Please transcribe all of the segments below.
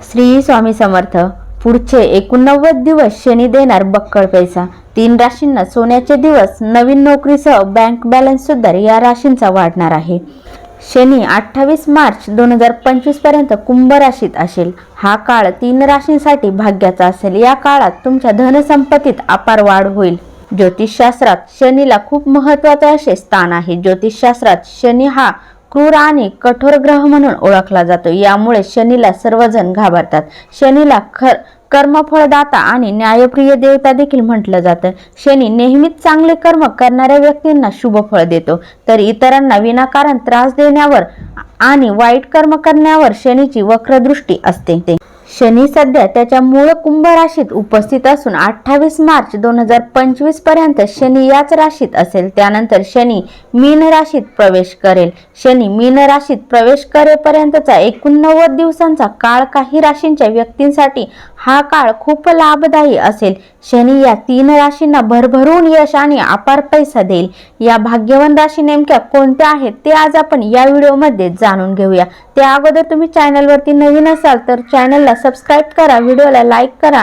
श्री स्वामी समर्थ पुढचे एकोणनव्वद दिवस शनी देणार बक्कळ पैसा. तीन राशींना सोन्याचे दिवस नवीन नोकरीसह बँक बॅलन्स सुद्धा या राशींचा वाढणार आहे. शनी अठ्ठावीस मार्च दोन हजार पंचवीसपर्यंत कुंभ राशीत असेल. हा काळ तीन राशींसाठी भाग्याचा असेल. या काळात तुमच्या धनसंपत्तीत अपार वाढ होईल. ज्योतिषशास्त्रात शनीला खूप महत्त्वाचे असे स्थान आहे. ज्योतिषशास्त्रात शनी हा क्रूर आणि कठोर ग्रह म्हणून ओळखला जातो. यामुळे शनीला सर्वजण घाबरतात. शनीला खर कर्मफळदाता आणि न्यायप्रिय देवता देखील म्हटलं जातं. शनी नेहमीच चांगले कर्म करणाऱ्या व्यक्तींना शुभ फळ देतो. तर इतरांना विनाकारण त्रास देण्यावर आणि वाईट कर्म करण्यावर शनीची वक्रदृष्टी असते. शनी सध्या त्याच्या मूळ कुंभ राशीत उपस्थित असून अठ्ठावीस मार्च दोन हजार पंचवीसपर्यंत शनी याच राशीत असेल. त्यानंतर शनी मीन राशीत प्रवेश करेल. शनी मीन राशीत प्रवेश करेपर्यंतचा एकोणनव्वद दिवसांचा काळ काही राशींच्या व्यक्तींसाठी हा काळ खूप लाभदायी असेल. शनी या तीन राशींना भरभरून यश आणि अपार पैसा देईल. या भाग्यवान राशी नेमक्या कोणत्या आहेत ते आज आपण या व्हिडिओमध्ये जाणून घेऊया. त्या अगोदर तुम्ही चॅनलवरती नवीन असाल तर चॅनलला सबस्क्राईब करा व्हिडिओला लाईक करा.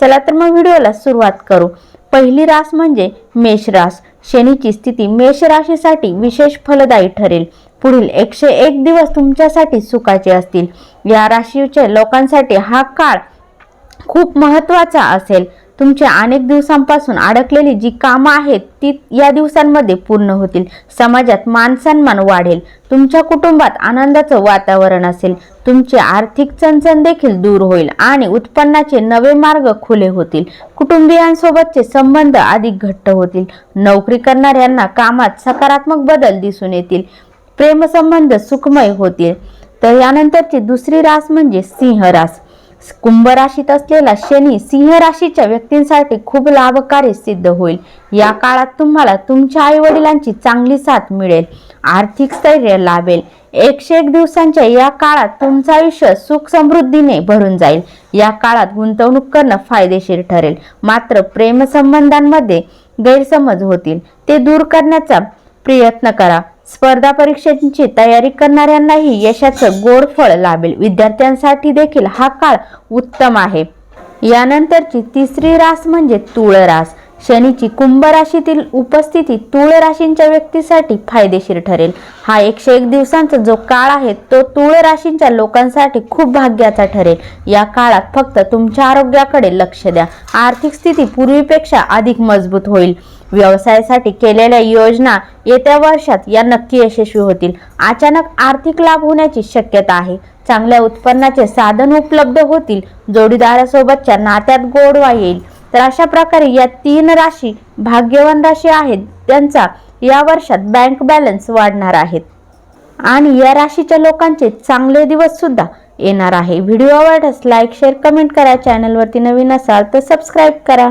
चला तर मग व्हिडिओला सुरुवात करू. पहिली रास म्हणजे मेष रास. शनीची स्थिती मेष राशीसाठी विशेष फलदायी ठरेल. पुढील एकशे एक दिवस तुमच्यासाठी सुखाचे असतील. या राशीच्या लोकांसाठी हा काळ खूप महत्त्वाचा असेल. तुमच्या अनेक दिवसांपासून अडकलेली जी कामं आहेत ती या दिवसांमध्ये पूर्ण होतील. समाजात मानसन्मान वाढेल. तुमच्या कुटुंबात आनंदाचं वातावरण असेल. तुमचे आर्थिक चणचण देखील दूर होईल आणि उत्पन्नाचे नवे मार्ग खुले होतील. कुटुंबियांसोबतचे संबंध अधिक घट्ट होतील. नोकरी करणाऱ्यांना कामात सकारात्मक बदल दिसून येतील. प्रेमसंबंध सुखमय होतील. तर यानंतरची दुसरी रास म्हणजे सिंह रास. कुंभ राशीत असलेला शनी सिंह राशीच्या व्यक्तींसाठी खूप लाभकारी सिद्ध होईल. या काळात तुम्हाला तुमच्या आई वडिलांची चांगली साथ मिळेल आर्थिक स्थैर्य लाभेल. एकशे एक दिवसांच्या या काळात तुमचं आयुष्य सुख समृद्धीने भरून जाईल. या काळात गुंतवणूक करणं फायदेशीर ठरेल. मात्र प्रेमसंबंधांमध्ये गैरसमज होतील. ते दूर करण्याचा प्रयत्न करा. स्पर्धा परीक्षांची तयारी करणाऱ्यांनाही यशाचं गोड फळ लाभेल. विद्यार्थ्यांसाठी देखील हा काळ उत्तम आहे. यानंतरची तिसरी रास म्हणजे तुळ रास शनीची कुंभ राशीतील उपस्थिती तुळ राशींच्या व्यक्तीसाठी फायदेशीर ठरेल. हा एकशे एक दिवसांचा जो काळ आहे तो तुळ राशींच्या लोकांसाठी खूप भाग्याचा ठरेल. या काळात फक्त तुमच्या आरोग्याकडे लक्ष द्या. आर्थिक स्थिती पूर्वीपेक्षा अधिक मजबूत होईल. व्यवसायासाठी केलेल्या योजना येत्या वर्षात या नक्की यशस्वी होतील. अचानक आर्थिक लाभ होण्याची शक्यता आहे. चांगल्या उत्पन्नाचे साधन उपलब्ध होतील. जोडीदारासोबतच्या नात्यात गोडवा येईल. तर अशा प्रकारे या तीन राशी भाग्यवान राशी आहेत. त्यांचा या वर्षात बँक बॅलन्स वाढणार आहेत आणि या राशीच्या लोकांचे चांगले दिवस सुद्धा येणार आहे. व्हिडिओ आवडल्यास लाईक शेअर कमेंट करा. चॅनलवरती नवीन असाल तर सबस्क्राईब करा.